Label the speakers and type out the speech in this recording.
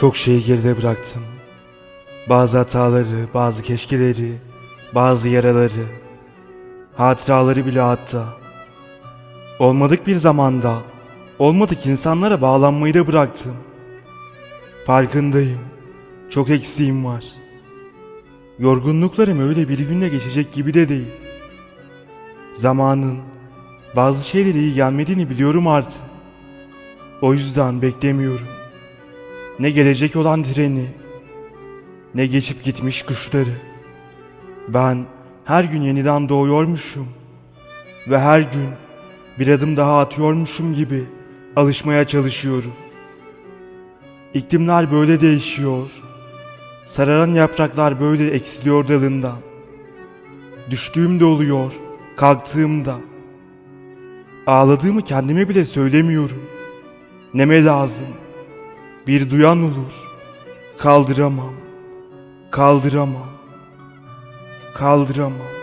Speaker 1: Çok şeyi geride bıraktım. Bazı hataları, bazı keşkeleri, bazı yaraları, hatıraları bile hatta. Olmadık bir zamanda, olmadık insanlara bağlanmayı da bıraktım. Farkındayım. Çok eksiğim var. Yorgunluklarım öyle bir günde geçecek gibi de değil. Zamanın bazı şeyleri iyi gelmediğini biliyorum artık. O yüzden beklemiyorum. Ne gelecek olan treni, ne geçip gitmiş kuşları. Ben her gün yeniden doğuyormuşum ve her gün bir adım daha atıyormuşum gibi alışmaya çalışıyorum. İklimler böyle değişiyor. Sararan yapraklar böyle eksiliyor dalından. Düştüğümde oluyor, kalktığımda. Ağladığımı kendime bile söylemiyorum. Neme lazım? Bir duyan olur. Kaldıramam. Kaldıramam. Kaldıramam.